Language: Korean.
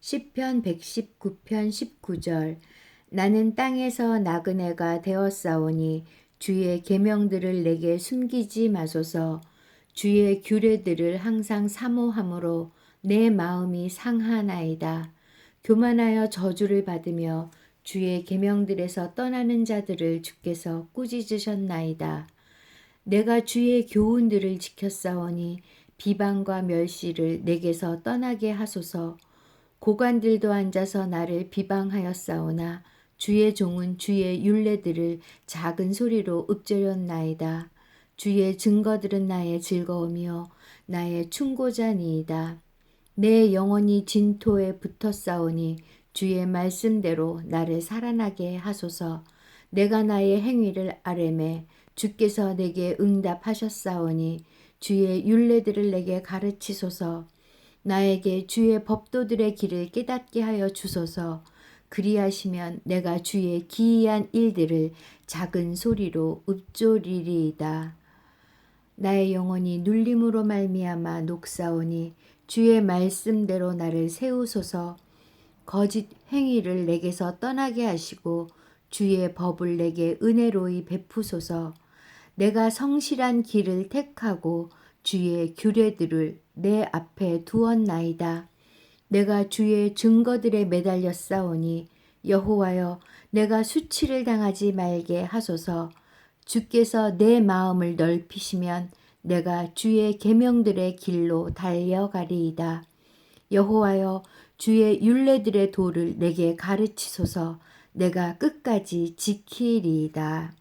시편 119편 19절. 나는 땅에서 나그네가 되었사오니 주의 계명들을 내게 숨기지 마소서. 주의 규례들을 항상 사모함으로 내 마음이 상하나이다. 교만하여 저주를 받으며 주의 계명들에서 떠나는 자들을 주께서 꾸짖으셨나이다. 내가 주의 교훈들을 지켰사오니 비방과 멸시를 내게서 떠나게 하소서 고관들도 앉아서 나를 비방하였사오나 주의 종은 주의 율례들을 작은 소리로 읊조렸나이다. 주의 증거들은 나의 즐거움이요 나의 충고자니이다. 내 영혼이 진토에 붙었사오니 주의 말씀대로 나를 살아나게 하소서. 내가 나의 행위를 아뢰매 주께서 내게 응답하셨사오니 주의 율례들을 내게 가르치소서. 나에게 주의 법도들의 길을 깨닫게 하여 주소서. 그리하시면 내가 주의 기이한 일들을 작은 소리로 읊조리리이다. 나의 영혼이 눌림으로 말미암아 녹사오니 주의 말씀대로 나를 세우소서. 거짓 행위를 내게서 떠나게 하시고 주의 법을 내게 은혜로이 베푸소서. 내가 성실한 길을 택하고 주의 규례들을 내 앞에 두었나이다. 내가 주의 증거들에 매달려 싸우니 여호와여 내가 수치를 당하지 말게 하소서. 주께서 내 마음을 넓히시면 내가 주의 계명들의 길로 달려가리이다. 여호와여 주의 율례들의 도를 내게 가르치소서. 내가 끝까지 지키리이다.